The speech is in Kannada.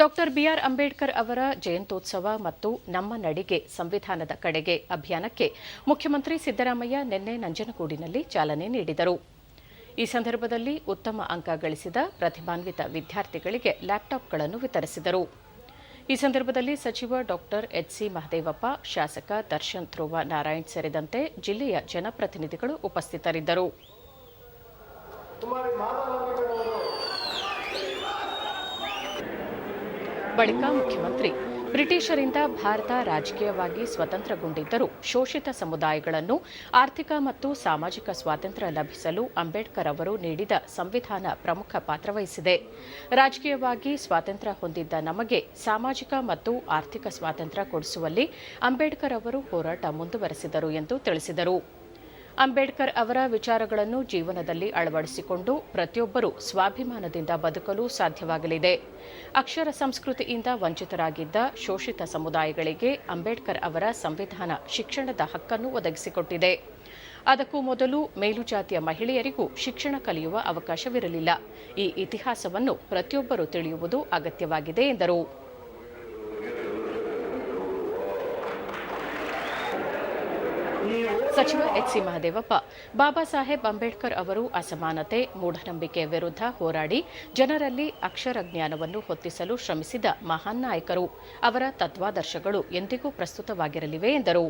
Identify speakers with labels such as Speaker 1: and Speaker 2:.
Speaker 1: ಡಾಕ್ಟರ್ ಬಿಆರ್ ಅಂಬೇಡ್ಕರ್ ಅವರ ಜಯಂತ್ಯೋತ್ಸವ ಮತ್ತು ನಮ್ಮ ನಡಿಗೆ ಸಂವಿಧಾನದ ಕಡೆಗೆ ಅಭಿಯಾನಕ್ಕೆ ಮುಖ್ಯಮಂತ್ರಿ ಸಿದ್ದರಾಮಯ್ಯ ನಿನ್ನೆ ನಂಜನಗೂಡಿನಲ್ಲಿ ಚಾಲನೆ ನೀಡಿದರು. ಈ ಸಂದರ್ಭದಲ್ಲಿ ಉತ್ತಮ ಅಂಕ ಗಳಿಸಿದ ಪ್ರತಿಭಾನ್ವಿತ ವಿದ್ಯಾರ್ಥಿಗಳಿಗೆ ಲ್ಯಾಪ್ಟಾಪ್ಗಳನ್ನು ವಿತರಿಸಿದರು. ಈ ಸಂದರ್ಭದಲ್ಲಿ ಸಚಿವ ಡಾಕ್ಟರ್ ಎಚ್ಸಿ ಮಹದೇವಪ್ಪ, ಶಾಸಕ ದರ್ಶನ್ ಧ್ರುವ ನಾರಾಯಣ್ ಸೇರಿದಂತೆ ಜಿಲ್ಲೆಯ ಜನಪ್ರತಿನಿಧಿಗಳು ಉಪಸ್ಥಿತರಿದ್ದರು. ಬಳಿಕ ಮುಖ್ಯಮಂತ್ರಿ. ಬ್ರಿಟಿಷರಿಂದ ಭಾರತ ರಾಜಕೀಯವಾಗಿ ಸ್ವತಂತ್ರಗೊಂಡಿದ್ದರೂ ಶೋಷಿತ ಸಮುದಾಯಗಳನ್ನು ಆರ್ಥಿಕ ಮತ್ತು ಸಾಮಾಜಿಕ ಸ್ವಾತಂತ್ರ್ಯ ಲಭಿಸಲು ಅಂಬೇಡ್ಕರ್ ಅವರು ನೀಡಿದ ಸಂವಿಧಾನ ಪ್ರಮುಖ ಪಾತ್ರ ವಹಿಸಿದೆ. ರಾಜಕೀಯವಾಗಿ ಸ್ವಾತಂತ್ರ್ಯ ಹೊಂದಿದ್ದ ನಮಗೆ ಸಾಮಾಜಿಕ ಮತ್ತು ಆರ್ಥಿಕ ಸ್ವಾತಂತ್ರ್ಯ ಕೊಡಿಸುವಲ್ಲಿ ಅಂಬೇಡ್ಕರ್ ಅವರು ಹೋರಾಟ ಮುಂದುವರೆಸಿದರು ಎಂದು ತಿಳಿಸಿದರು. ಅಂಬೇಡ್ಕರ್ ಅವರ ವಿಚಾರಗಳನ್ನು ಜೀವನದಲ್ಲಿ ಅಳವಡಿಸಿಕೊಂಡು ಪ್ರತಿಯೊಬ್ಬರೂ ಸ್ವಾಭಿಮಾನದಿಂದ ಬದುಕಲು ಸಾಧ್ಯವಾಗಲಿದೆ. ಅಕ್ಷರ ಸಂಸ್ಕೃತಿಯಿಂದ ವಂಚಿತರಾಗಿದ್ದ ಶೋಷಿತ ಸಮುದಾಯಗಳಿಗೆ ಅಂಬೇಡ್ಕರ್ ಅವರ ಸಂವಿಧಾನ ಶಿಕ್ಷಣದ ಹಕ್ಕನ್ನು ಒದಗಿಸಿಕೊಟ್ಟಿದೆ. ಅದಕ್ಕೂ ಮೊದಲು ಮೇಲುಜಾತಿಯ ಮಹಿಳೆಯರಿಗೂ ಶಿಕ್ಷಣ ಕಲಿಯುವ ಅವಕಾಶವಿರಲಿಲ್ಲ. ಈ ಇತಿಹಾಸವನ್ನು ಪ್ರತಿಯೊಬ್ಬರೂ ತಿಳಿಯುವುದು ಅಗತ್ಯವಾಗಿದೆ ಎಂದರು. ಸಚಿವ ಎಚ್ಸಿ ಮಹದೇವಪ್ಪ, ಬಾಬಾ ಸಾಹೇಬ್ ಅಂಬೇಡ್ಕರ್ ಅವರು ಅಸಮಾನತೆ, ಮೂಢನಂಬಿಕೆ ವಿರುದ್ಧ ಹೋರಾಡಿ ಜನರಲ್ಲಿ ಅಕ್ಷರ ಜ್ಞಾನವನ್ನು ಹೊತ್ತಿಸಲು ಶ್ರಮಿಸಿದ ಮಹಾನ್ ನಾಯಕರು. ಅವರ ತತ್ವಾದರ್ಶಗಳು ಎಂದಿಗೂ ಪ್ರಸ್ತುತವಾಗಿರಲಿವೆ ಎಂದರು.